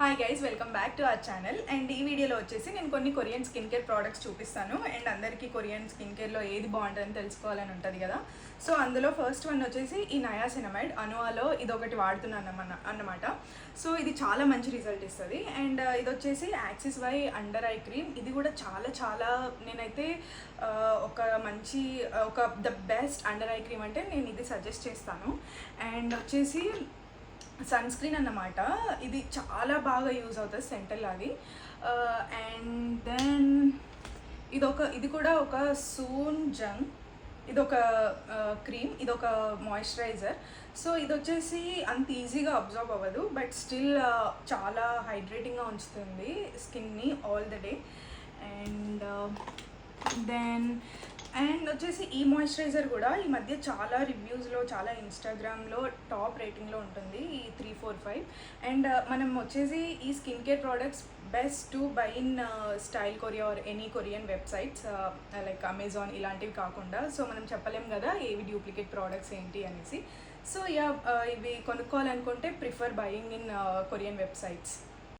Hi guys welcome back to our channel and ఈ వీడియోలో వచ్చేసి నేను కొన్ని కొరియన్ స్కిన్ కేర్ ప్రోడక్ట్స్ చూపిస్తాను. అండ్ అందరికీ కొరియన్ స్కిన్ కేర్లో ఏది బాగుంటుందని తెలుసుకోవాలని ఉంటుంది కదా. సో అందులో ఫస్ట్ వన్ వచ్చేసి ఈ నయా సినమైడ్ అనువాలో ఇది ఒకటి వాడుతున్నాను అన్నమాట. సో ఇది చాలా మంచి రిజల్ట్ ఇస్తుంది. అండ్ ఇది వచ్చేసి Axis Y under eye cream ఇది కూడా చాలా చాలా నేనైతే uh, ఒక మంచి uh, ఒక the best under eye cream అంటే నేను ఇది సజెస్ట్ చేస్తాను. అండ్ వచ్చేసి సన్ స్క్రీన్ అన్నమాట. ఇది చాలా బాగా యూజ్ అవుతుంది సెంటర్ అది అండ్ దెన్ ఇది ఒక ఇది కూడా ఒక సూన్ జంగ్. ఇది ఒక క్రీమ్ ఇది ఒక మాయిశ్చరైజర్. సో ఇది వచ్చేసి అంత ఈజీగా అబ్జర్వ్ అవ్వదు బట్ స్టిల్ చాలా హైడ్రేటింగ్గా ఉంచుతుంది స్కిన్ని all the day. And then and వచ్చేసి ఈ మాయిశ్చరైజర్ కూడా ఈ మధ్య చాలా రివ్యూస్లో చాలా ఇన్స్టాగ్రామ్లో టాప్ రేటింగ్లో ఉంటుంది. ఈ three four five and uh, మనం వచ్చేసి ఈ skin care products best to buy in style Korea or any Korean websites like Amazon ఇలాంటివి కాకుండా. సో మనం చెప్పలేం కదా ఏవి డూప్లికేట్ ప్రోడక్ట్స్ ఏంటి అనేసి. సో యా uh, ఇవి కొనుక్కోవాలనుకుంటే prefer buying in Korean websites